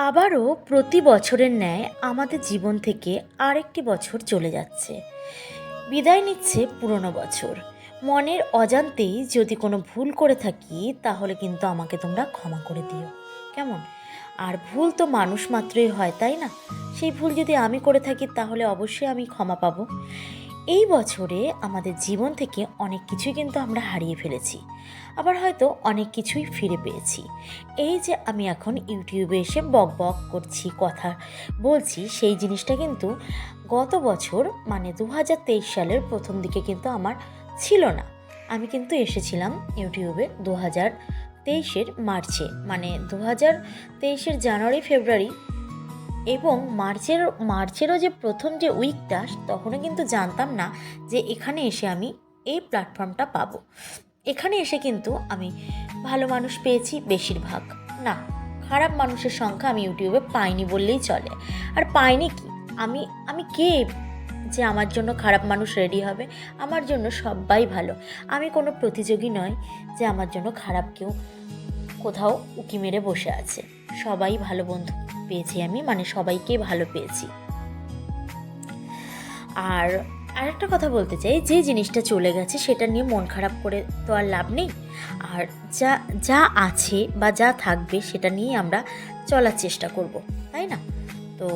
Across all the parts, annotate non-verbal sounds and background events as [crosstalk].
আবারও প্রতি বছরের ন্যায় আমাদের জীবন থেকে আরেকটি বছর চলে যাচ্ছে। বিদায় নিচ্ছে পুরনো বছর। মনের অজান্তেই যদি কোনো ভুল করে থাকি, তাহলে কিন্তু আমাকে তোমরা ক্ষমা করে দিও। কেমন? আর ভুল তো মানুষ মাত্রই হয়, তাই না? সেই ভুল যদি আমি করে থাকি, তাহলে অবশ্যই আমি ক্ষমা পাবো। এই বছরে আমাদের জীবন থেকে অনেক কিছুই কিন্তু আমরা হারিয়ে ফেলেছি। আবার হয়তো অনেক কিছুই ফিরে পেয়েছি। এই যে আমি এখন ইউটিউবে এসে বক বক করছি, কথা বলছি, সেই জিনিসটা কিন্তু গত বছর মানে দু হাজার তেইশ সালের প্রথম দিকে কিন্তু আমার ছিল না। আমি কিন্তু এসেছিলাম ইউটিউবে দু হাজার তেইশের মার্চে মানে দু হাজার তেইশের জানুয়ারি, ফেব্রুয়ারি এবং মার্চের, মার্চেরও যে প্রথম যে উইকটা, তখনও কিন্তু জানতাম না যে এখানে এসে আমি এই প্ল্যাটফর্মটা পাবো। এখানে এসে কিন্তু আমি ভালো মানুষ পেয়েছি বেশিরভাগ। না, খারাপ মানুষের সংখ্যা আমি ইউটিউবে পাইনি বললেই চলে। আর পাইনি কি? আমি আমি কে যে আমার জন্য খারাপ মানুষ রেডি হবে? আমার জন্য সবাই ভালো। আমি কোনো প্রতিযোগী নয় যে আমার জন্য খারাপ কেউ কোথাও উকি মেরে বসে আছে। সবাই ভালো বন্ধু। পেয়েছি আমি মানে সবাইকে ভালো পেয়েছি। আর আরেকটা কথা বলতে চাই, যে জিনিসটা চলে গেছে সেটা নিয়ে মন খারাপ করে তো আর লাভ নেই। আর যা যা আছে বা যা থাকবে সেটা নিয়ে আমরা চলার চেষ্টা করব, তাই না? তো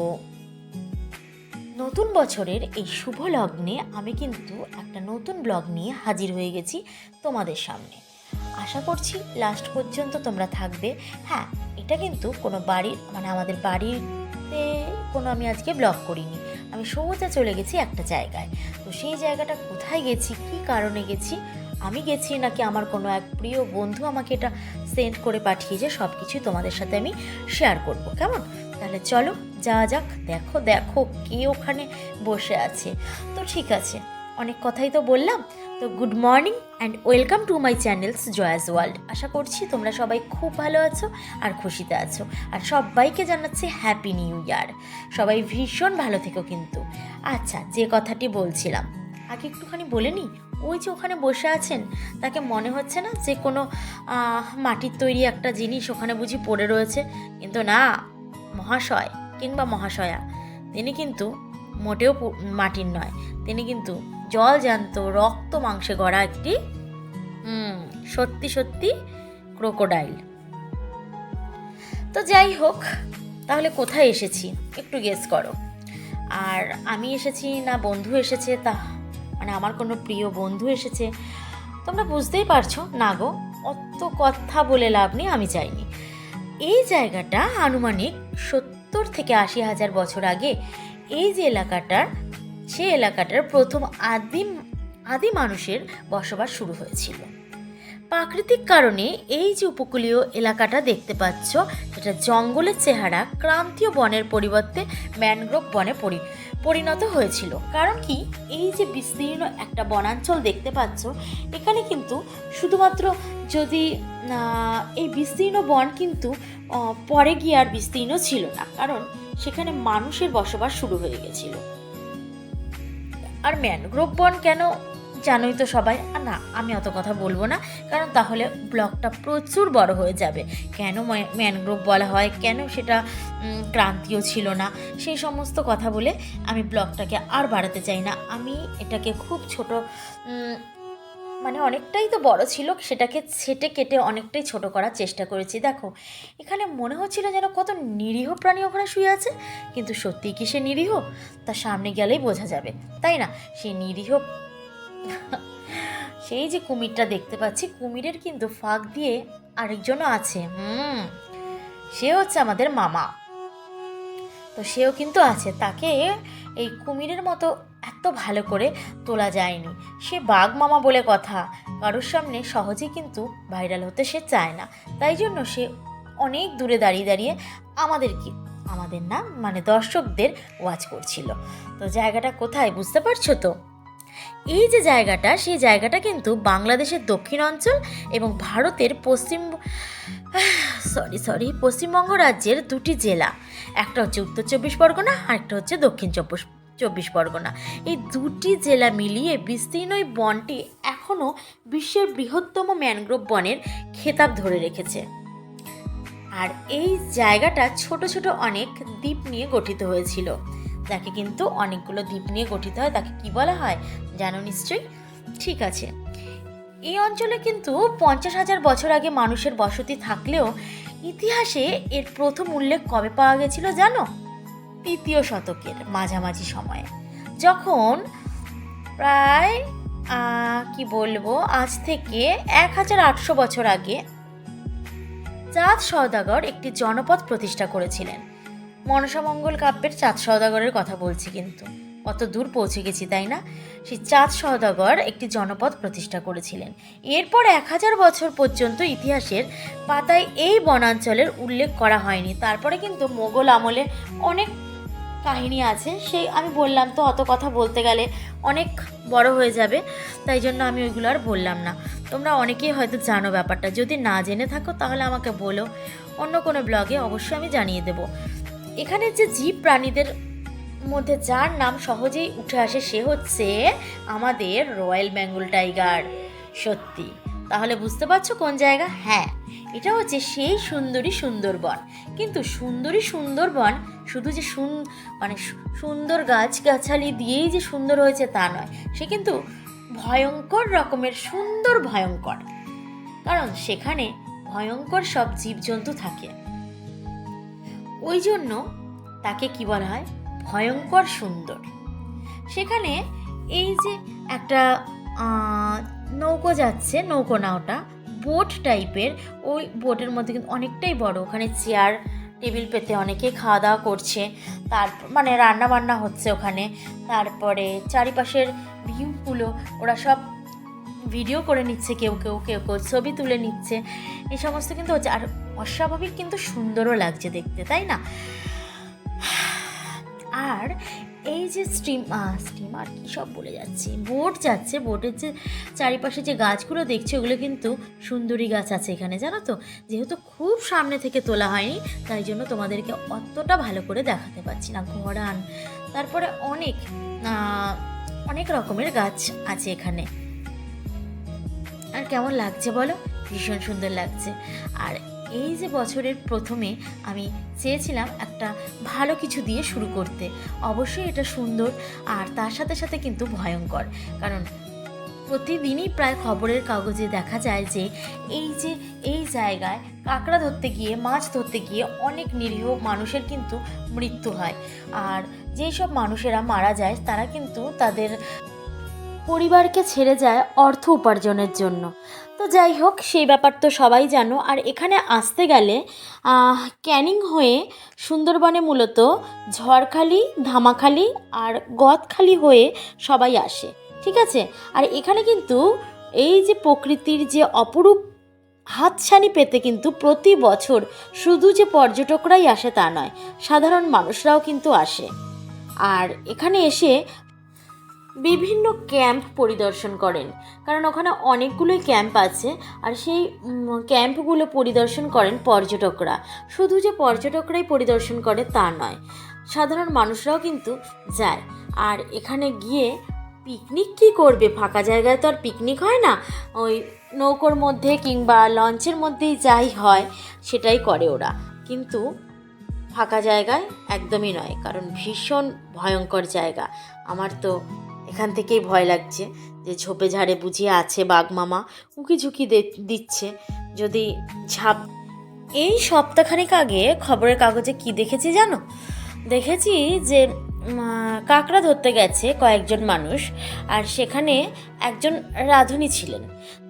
নতুন বছরের এই শুভ লগ্নে আমি কিন্তু একটা নতুন ব্লগ নিয়ে হাজির হয়ে গেছি তোমাদের সামনে। আশা করছি লাস্ট পর্যন্ত তোমরা থাকবে। হ্যাঁ এটা কিন্তু কোনো বাড়ির মানে আমাদের বাড়িতে কোনো আমি আজকে ব্লগ করিনি। আমি সোজা চলে গেছি একটা জায়গায়। তো সেই জায়গাটা কোথায় গেছি, কি কারণে গেছি, আমি গেছি নাকি আমার কোনো এক প্রিয় বন্ধু আমাকে এটা সেন্ড করে পাঠিয়েছে সব কিছুই তোমাদের সাথে আমি শেয়ার করব, কেমন? তাহলে চলো, যাওয়া যাক, দেখো দেখো কে ওখানে বসে আছে। তো ঠিক আছে, অনেক কথাই তো বললাম। তো good morning and welcome to my channels Joya's world আশা করছি তোমরা সবাই খুব ভালো আছো আর খুশিতে আছো। আর সবাইকে জানাচ্ছি হ্যাপি নিউ ইয়ার সবাই ভীষণ ভালো থেকো কিন্তু। আচ্ছা যে কথাটি বলছিলাম, আগে একটুখানি বলে নি? ওই যে ওখানে বসে আছেন, তাকে মনে হচ্ছে না যে কোনো মাটির তৈরি একটা জিনিস ওখানে বুঝি পড়ে রয়েছে? কিন্তু না, মহাশয় কিংবা মহাশয়া, তিনি কিন্তু মোটেও মাটির নয়। তিনি কিন্তু জল জ্যান্ত রক্ত মাংসে গড়া একটি সত্যি সত্যি ক্রোকোডাইল। তো যাই হোক, তাহলে কোথায় এসেছি? একটু গেস করো। আর আমি এসেছি না বন্ধু এসেছে? তা মানে আমার কোনো প্রিয় বন্ধু এসেছে? তোমরা বুঝতেই পারছ? না গো, অত কথা বলে লাভ নেই, আমি চাইনি এই জায়গাটা আনুমানিক সত্তর থেকে আশি হাজার বছর আগে এই যে এলাকাটার সে এলাকাটার প্রথম আদিম আদি মানুষের বসবাস শুরু হয়েছিল। প্রাকৃতিক কারণে এই যে উপকূলীয় এলাকাটা দেখতে পাচ্ছ এটা জঙ্গলের চেহারা ক্রান্তীয় বনের পরিবর্তে ম্যানগ্রোভ বনে পরি, পরিণত হয়েছিল। কারণ কি? এই যে বিস্তীর্ণ একটা বনাঞ্চল দেখতে পাচ্ছ, এখানে কিন্তু শুধুমাত্র যদি এই বিস্তীর্ণ বন কিন্তু পরে গিয়ে আর বিস্তীর্ণ ছিল না। কারণ সেখানে মানুষের বসবাস শুরু হয়ে গেছিল। আর ম্যানগ্রোভ বন কেন? জানোই তো সবাই। আর না, আমি অত কথা বলব না, কারণ তাহলে ব্লগটা প্রচুর বড় হয়ে যাবে। কেন ম্যা- ম্যানগ্রোভ বলা হয়? কেন সেটা ক্রান্তীয় ছিল না? সেই সমস্ত কথা বলে আমি ব্লগটাকে আর বাড়াতে চাই না। আমি এটাকে খুব ছোট মানে অনেকটাই তো বড় ছিল, সেটাকে ছেটে কেটে অনেকটাই ছোট করার চেষ্টা করেছি। দেখো, এখানে মনে হচ্ছিল যেন কত নিরীহ প্রাণী ওখানে শুয়ে আছে, কিন্তু সত্যিই কি সে নিরীহ? তার সামনে গেলেই বোঝা যাবে, তাই না? সে নিরীহ। [laughs] সেই যে কুমিরটা দেখতে পাচ্ছি, কুমিরের কিন্তু ফাঁক দিয়ে আরেকজনও আছে, হুম সে হচ্ছে আমাদের মামা। তো সেও কিন্তু আছে, তাকে এই কুমিরের মতো এত ভালো করে তোলা যায়নি। সে বাঘ মামা বলে কথা। কারোর সামনে সহজে কিন্তু ভাইরাল হতে সে চায় না। তাই জন্য সে অনেক দূরে দাঁড়িয়ে দাঁড়িয়ে আমাদের কি আমাদের না মানে দর্শকদের ওয়াচ করছিল। তো জায়গাটা কোথায় বুঝতে পারছ তো? এই যে জায়গাটা, সেই জায়গাটা কিন্তু বাংলাদেশের দক্ষিণ অঞ্চল এবং ভারতের পশ্চিম সরি সরি পশ্চিমবঙ্গ রাজ্যের দুটি জেলা। একটা হচ্ছে উত্তর চব্বিশ পরগনা আর একটা হচ্ছে দক্ষিণ চব্বিশ চব্বিশ পরগনা। এই দুটি জেলা মিলিয়ে বিস্তীর্ণ এই বনটি এখনও বিশ্বের বৃহত্তম ম্যানগ্রোভ বনের খেতাব ধরে রেখেছে। আর এই জায়গাটা ছোট ছোট অনেক দ্বীপ নিয়ে গঠিত হয়েছিল। যাকে কিন্তু অনেকগুলো দ্বীপ নিয়ে গঠিত হয়। তাকে কি বলা হয় জানো নিশ্চয়ই? ঠিক আছে। এই অঞ্চলে কিন্তু পঞ্চাশ হাজার বছর আগে মানুষের বসতি থাকলেও ইতিহাসে এর প্রথম উল্লেখ কবে পাওয়া গেছিল জানো? তৃতীয় শতকের মাঝামাঝি সময়ে। যখন প্রায় কি বলব, আজ থেকে এক হাজার আটশো বছর আগে চাঁদ সওদাগর একটি জনপদ প্রতিষ্ঠা করেছিলেন। মনসামঙ্গল কাব্যের চাঁদ সওদাগরের কথা বলছি কিন্তু। কত দূর পৌঁছে গেছি, তাই না? সেই চাঁদ সওদাগর একটি জনপদ প্রতিষ্ঠা করেছিলেন। এরপর এক হাজার বছর পর্যন্ত ইতিহাসের পাতায় এই বনাঞ্চলের উল্লেখ করা হয়নি। তারপরে কিন্তু মোগল আমলে অনেক কাহিনী আছে। সেই আমি বললাম তো, অত কথা বলতে গেলে অনেক বড় হয়ে যাবে, তাই জন্য আমি ওইগুলো আর বললাম না। তোমরা অনেকেই হয়তো জানো ব্যাপারটা। যদি না জেনে থাকো, তাহলে আমাকে বলো। অন্য কোনো ব্লগে অবশ্যই আমি জানিয়ে দেব। এখানে যে জীব প্রাণীদের মধ্যে যার নাম সহজেই উঠে আসে, সে হচ্ছে আমাদের রয়্যাল বেঙ্গল টাইগার। সত্যি। তাহলে বুঝতে পারছ কোন জায়গা? হ্যাঁ। এটা হচ্ছে সেই সুন্দরী সুন্দরবন। কিন্তু সুন্দরী সুন্দরবন শুধু যে সুন মানে সুন্দর গাছগাছালি দিয়েই যে সুন্দর হয়েছে তা নয়, সে কিন্তু ভয়ঙ্কর রকমের সুন্দর ভয়ঙ্কর। কারণ সেখানে ভয়ঙ্কর সব জীবজন্তু থাকে। ওই জন্য তাকে কি বলা হয়? ভয়ঙ্কর সুন্দর। সেখানে এই যে একটা নৌকো যাচ্ছে, নৌকো না ওটা, বোট টাইপের, ওই বোটের মধ্যে কিন্তু অনেকটাই বড়, ওখানে চেয়ার টেবিল পেতে অনেকে খাওয়া দাওয়া করছে। তার মানে রান্না বান্না হচ্ছে ওখানে। তারপরে চারিপাশের ভিউগুলো ওরা সব ভিডিও করে নিচ্ছে কেউ কেউ কেউ কেউ, ছবি তুলে নিচ্ছে। এই সমস্ত কিন্তু হচ্ছে, আর অস্বাভাবিক কিন্তু সুন্দরও লাগছে দেখতে, তাই না? আর এই যে স্টিম স্টিমার কী সব বলে যাচ্ছি। বোট যাচ্ছে, বোটের যে চারিপাশে যে গাছগুলো দেখছি, ওগুলো কিন্তু সুন্দরী গাছ আছে এখানে, জানো তো? যেহেতু খুব সামনে থেকে তোলা হয়নি, তাই জন্য তোমাদেরকে অতটা ভালো করে দেখাতে পারছি না। ঘরান। তারপরে অনেক অনেক রকমের গাছ আছে এখানে। আর কেমন লাগছে বলো? ভীষণ সুন্দর লাগছে। আর এই যে বছরের প্রথমে আমি চেয়েছিলাম একটা ভালো কিছু দিয়ে শুরু করতে। অবশ্যই এটা সুন্দর আর তার সাথে সাথে কিন্তু ভয়ঙ্কর। কারণ প্রতিদিনই প্রায় খবরের কাগজে দেখা যায় যে এই যে এই জায়গায় কাঁকড়া ধরতে গিয়ে, মাছ ধরতে গিয়ে অনেক নিরীহ মানুষের কিন্তু মৃত্যু হয়। আর যেই সব মানুষেরা মারা যায়, তারা কিন্তু তাদের পরিবারকে ছেড়ে যায় অর্থ উপার্জনের জন্য। তো যাই হোক, সেই ব্যাপার তো সবাই জানো। আর এখানে আসতে গেলে ক্যানিং হয়ে সুন্দরবনে মূলত ঝড়খালি, ধামাখালি আর গদখালি হয়ে সবাই আসে, ঠিক আছে? আর এখানে কিন্তু এই যে প্রকৃতির যে অপরূপ হাতছানি পেতে কিন্তু প্রতি বছর শুধু যে পর্যটকরাই আসে তা নয়, সাধারণ মানুষরাও কিন্তু আসে। আর এখানে এসে বিভিন্ন ক্যাম্প পরিদর্শন করেন। কারণ ওখানে অনেকগুলোই ক্যাম্প আছে আর সেই ক্যাম্পগুলো পরিদর্শন করেন পর্যটকরা। শুধু যে পর্যটকরাই পরিদর্শন করে তা নয়, সাধারণ মানুষরাও কিন্তু যায়। আর এখানে গিয়ে পিকনিক কি করবে? ফাঁকা জায়গায় তো আর পিকনিক হয় না। ওই নৌকোর মধ্যে কিংবা লঞ্চের মধ্যেই যাই হয়, সেটাই করে ওরা। কিন্তু ফাঁকা জায়গায় একদমই নয়, কারণ ভীষণ ভয়ঙ্কর জায়গা। আমার তো এখান থেকেই ভয় লাগছে যে ঝোপে ঝাড়ে বুঝিয়ে আছে বাঘমামা উঁকি ঝুঁকি দিচ্ছে। যদি ঝাপ এই সপ্তাহখানেক আগে খবরের কাগজে কি দেখেছি জানো? দেখেছি যে কাঁকড়া ধরতে গেছে কয়েকজন মানুষ আর সেখানে একজন রাঁধুনি ছিলেন।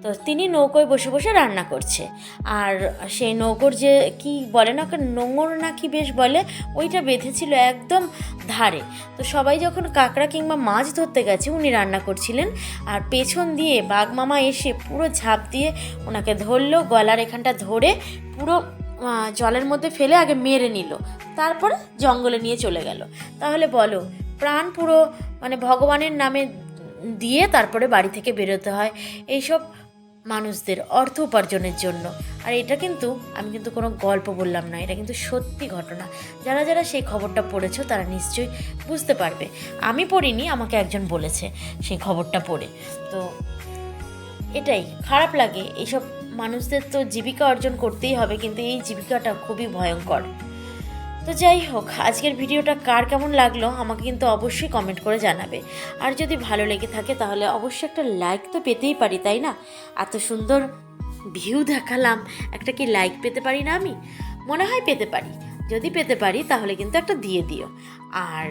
তো তিনি নৌকোয় বসে বসে রান্না করছে। আর সেই নৌকোর যে কি বলে না নোংর না কি বেশ বলে, ওইটা বেঁধেছিল একদম ধারে। তো সবাই যখন কাঁকড়া কিংবা মাছ ধরতে গেছে, উনি রান্না করছিলেন। আর পেছন দিয়ে বাঘ মামা এসে পুরো ঝাঁপ দিয়ে ওনাকে ধরলো, গলার এখানটা ধরে পুরো জলের মধ্যে ফেলে আগে মেরে নিল। তারপরে জঙ্গলে নিয়ে চলে গেল। তাহলে বলো, প্রাণ পুরো মানে ভগবানের নামে দিয়ে তারপরে বাড়ি থেকে বেরোতে হয় এইসব মানুষদের অর্থ উপার্জনের জন্য। আর এটা কিন্তু আমি কিন্তু কোনো গল্প বললাম না, এটা কিন্তু সত্যি ঘটনা। যারা যারা সেই খবরটা পড়েছো তারা নিশ্চয়ই বুঝতে পারবে। আমি পড়িনি, আমাকে একজন বলেছে সেই খবরটা পড়ে। তো এটাই, খারাপ লাগে এইসব মানুষদের তো জীবিকা অর্জন করতেই হবে, কিন্তু এই জীবিকাটা খুবই ভয়ঙ্কর। তো যাই হোক, আজকের ভিডিওটা কার কেমন লাগল আমাকে কিন্তু অবশ্যই কমেন্ট করে জানাবে। আর যদি ভালো লেগে থাকে তাহলে অবশ্যই একটা লাইক তো পেতেই পারি, তাই না? এত সুন্দর ভিউ দেখালাম, একটা কি লাইক পেতে পারি না আমি? মনে হয় পেতে পারি। যদি পেতে পারি তাহলে কিন্তু একটা দিয়ে দিও। আর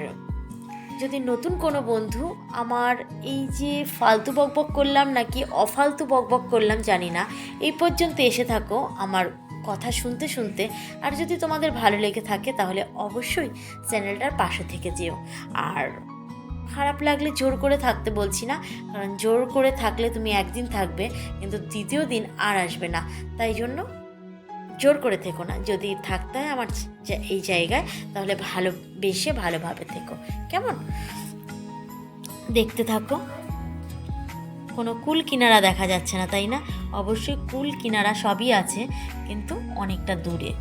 যদি নতুন কোনো বন্ধু আমার এই যে ফালতু বকবক করলাম নাকি অফালতু বকবক করলাম, জানি না। এই পর্যন্ত এসে থাকো আমার কথা শুনতে শুনতে। আর যদি তোমাদের ভালো লেগে থাকে তাহলে অবশ্যই চ্যানেলটার পাশে থেকে যেও। আর খারাপ লাগলে জোর করে থাকতে বলছি না, কারণ জোর করে থাকলে তুমি একদিন থাকবে, কিন্তু দ্বিতীয় দিন আর আসবে না। তাই জন্য জোর করে থেকো না। যদি থাকতে হয় আমার এই জায়গায়, তাহলে ভালোবেসে ভালোভাবে থেকো। কেমন? দেখতে থাকো। কোনো কুল কিনারা দেখা যাচ্ছে না, তাই না? অবশ্যই কুল কিনারা সবই আছে, কিন্তু অনেকটা দূরে।